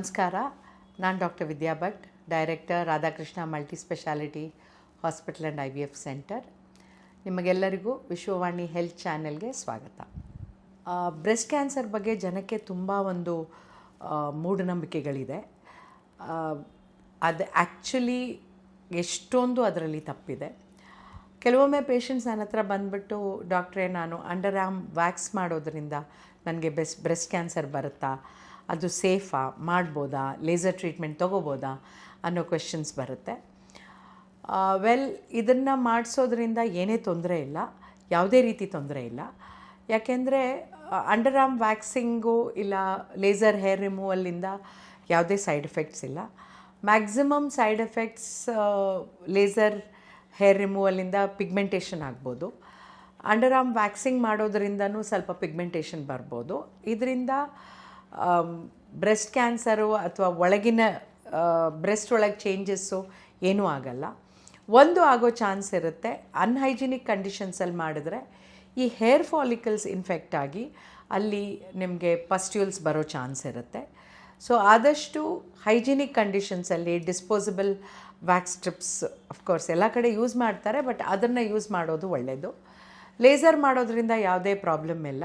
ನಮಸ್ಕಾರ. ನಾನು doctor Vidya Bhat director Radhakrishna multi speciality hospital and I V F centre. ನಿಮಗೆಲ್ಲರಿಗೂ Vishwavani health ಚಾನೆಲ್ಗೆ ಸ್ವಾಗತ. ಬ್ರೆಸ್ಟ್ ಕ್ಯಾನ್ಸರ್ ಬಗ್ಗೆ ಜನಕ್ಕೆ ತುಂಬ ಒಂದು ಮೂಢನಂಬಿಕೆಗಳಿದೆ. ಅದು ಆ್ಯಕ್ಚುಲಿ ಎಷ್ಟೊಂದು ಅದರಲ್ಲಿ ತಪ್ಪಿದೆ. ಕೆಲವೊಮ್ಮೆ ಪೇಷಂಟ್ಸ್ ನನ್ನ ಹತ್ರ ಬಂದುಬಿಟ್ಟು, ಡಾಕ್ಟ್ರೇ, ನಾನು ಅಂಡರ್ ಆಮ್ ವ್ಯಾಕ್ಸ್ ಮಾಡೋದ್ರಿಂದ ನನಗೆ ಬೆಸ್, ಬ್ರೆಸ್ಟ್ ಕ್ಯಾನ್ಸರ್ ಬರುತ್ತಾ? ಅದು ಸೇಫಾ ಮಾಡ್ಬೋದಾ? ಲೇಸರ್ ಟ್ರೀಟ್ಮೆಂಟ್ ತೊಗೋಬೋದಾ? ಅನ್ನೋ ಕ್ವೆಶನ್ಸ್ ಬರುತ್ತೆ. ವೆಲ್ ಇದನ್ನು ಮಾಡಿಸೋದ್ರಿಂದ ಏನೇ ತೊಂದರೆ ಇಲ್ಲ. ಯಾವುದೇ ರೀತಿ ತೊಂದರೆ ಇಲ್ಲ. ಯಾಕೆಂದರೆ ಅಂಡರ್ ಆರ್ಮ್ ವ್ಯಾಕ್ಸಿಂಗು ಇಲ್ಲ ಲೇಸರ್ ಹೇರ್ ರಿಮೂವಲ್ಲಿಂದ ಯಾವುದೇ ಸೈಡ್ ಎಫೆಕ್ಟ್ಸ್ ಇಲ್ಲ. Maximum side effects laser hair ರಿಮೂವಲಿಂದ pigmentation ಆಗ್ಬೋದು. ಅಂಡರ್ ಆರ್ಮ್ ವ್ಯಾಕ್ಸಿಂಗ್ ಮಾಡೋದ್ರಿಂದನೂ ಸ್ವಲ್ಪ ಪಿಗ್ಮೆಂಟೇಷನ್ ಬರ್ಬೋದು. ಇದರಿಂದ ಬ್ರೆಸ್ಟ್ ಕ್ಯಾನ್ಸರು ಅಥವಾ ಒಳಗಿನ ಬ್ರೆಸ್ಟ್ ಒಳಗೆ ಚೇಂಜಸ್ಸು ಏನೂ ಆಗಲ್ಲ. ಒಂದು ಆಗೋ ಚಾನ್ಸ್ ಇರುತ್ತೆ. ಅನ್ಹೈಜಿನಿಕ್ ಕಂಡೀಷನ್ಸಲ್ಲಿ ಮಾಡಿದ್ರೆ ಈ ಹೇರ್ ಫಾಲಿಕಲ್ಸ್ ಇನ್ಫೆಕ್ಟ್ ಆಗಿ ಅಲ್ಲಿ ನಿಮಗೆ ಪಸ್ಟ್ಯೂಲ್ಸ್ ಬರೋ ಚಾನ್ಸ್ ಇರುತ್ತೆ. ಸೊ ಆದಷ್ಟು hygienic ಕಂಡೀಷನ್ಸಲ್ಲಿ disposable wax strips of course ಎಲ್ಲ ಕಡೆ ಯೂಸ್ ಮಾಡ್ತಾರೆ ಬಟ್ ಅದನ್ನು ಯೂಸ್ ಮಾಡೋದು ಒಳ್ಳೆಯದು ಲೇಸರ್ ಮಾಡೋದ್ರಿಂದ ಯಾವುದೇ ಪ್ರಾಬ್ಲಮ್ ಇಲ್ಲ.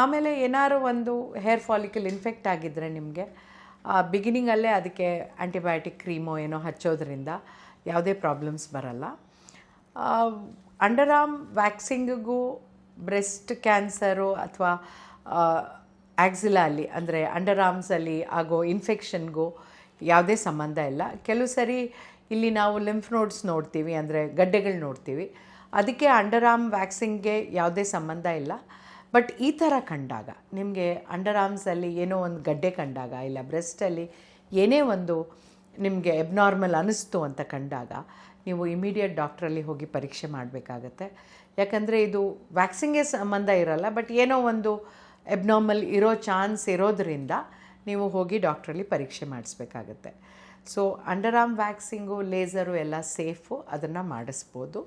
ಆಮೇಲೆ ಏನಾದ್ರು ಒಂದು ಹೇರ್ ಫಾಲಿಕಲ್ ಇನ್ಫೆಕ್ಟ್ ಆಗಿದ್ದರೆ ನಿಮಗೆ ಬಿಗಿನಿಂಗಲ್ಲೇ ಅದಕ್ಕೆ ಆ್ಯಂಟಿಬಯೋಟಿಕ್ ಕ್ರೀಮೋ ಏನೋ ಹಚ್ಚೋದ್ರಿಂದ ಯಾವುದೇ ಪ್ರಾಬ್ಲಮ್ಸ್ ಬರಲ್ಲ. ಅಂಡರ್ ಆರ್ಮ್ ವ್ಯಾಕ್ಸಿಂಗಿಗೂ ಬ್ರೆಸ್ಟ್ ಕ್ಯಾನ್ಸರು ಅಥವಾ ಆ್ಯಕ್ಸಿಲಲ್ಲಿ ಅಂದರೆ ಅಂಡರ್ ಆರ್ಮ್ಸಲ್ಲಿ ಆಗೋ ಇನ್ಫೆಕ್ಷನ್ಗೂ ಯಾವುದೇ ಸಂಬಂಧ ಇಲ್ಲ. ಕೆಲವು ಸರಿ ಇಲ್ಲಿ ನಾವು ಲಿಂಫ್ ನೋಡ್ಸ್ ನೋಡ್ತೀವಿ ಅಂದರೆ ಗಡ್ಡೆಗಳು ನೋಡ್ತೀವಿ. ಅದಕ್ಕೆ ಅಂಡರ್ ಆರ್ಮ್ ವ್ಯಾಕ್ಸಿಂಗ್ಗೆ ಯಾವುದೇ ಸಂಬಂಧ ಇಲ್ಲ. ಬಟ್ ಈ ಥರ ಕಂಡಾಗ, ನಿಮಗೆ ಅಂಡರ್ ಆರ್ಮ್ಸಲ್ಲಿ ಏನೋ ಒಂದು ಗಡ್ಡೆ ಕಂಡಾಗ, ಇಲ್ಲ ಬ್ರೆಸ್ಟಲ್ಲಿ ಏನೇ ಒಂದು ನಿಮಗೆ ಎಬ್ನಾರ್ಮಲ್ ಅನ್ನಿಸ್ತು ಅಂತ ಕಂಡಾಗ, ನೀವು ಇಮಿಡಿಯೇಟ್ ಡಾಕ್ಟ್ರಲ್ಲಿ ಹೋಗಿ ಪರೀಕ್ಷೆ ಮಾಡಬೇಕಾಗತ್ತೆ. ಯಾಕಂದರೆ ಇದು ವ್ಯಾಕ್ಸಿನ್ಗೆ ಸಂಬಂಧ ಇರಲ್ಲ ಬಟ್ ಏನೋ ಒಂದು ಎಬ್ನಾರ್ಮಲ್ ಇರೋ ಚಾನ್ಸ್ ಇರೋದರಿಂದ ನೀವು ಹೋಗಿ ಡಾಕ್ಟ್ರಲ್ಲಿ ಪರೀಕ್ಷೆ ಮಾಡಿಸ್ಬೇಕಾಗತ್ತೆ. So under arm waxing laser ಎಲ್ಲ ಸೇಫು ಅದನ್ನು ಮಾಡಿಸ್ಬೋದು.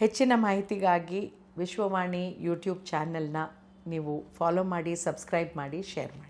ಹೆಚ್ಚಿನ ಮಾಹಿತಿಗಾಗಿ ವಿಶ್ವವಾಣಿ ಯೂಟ್ಯೂಬ್ ಚಾನೆಲ್ನ ನೀವು ಫಾಲೋ ಮಾಡಿ ಸಬ್ಸ್ಕ್ರೈಬ್ ಮಾಡಿ ಶೇರ್ ಮಾಡಿ.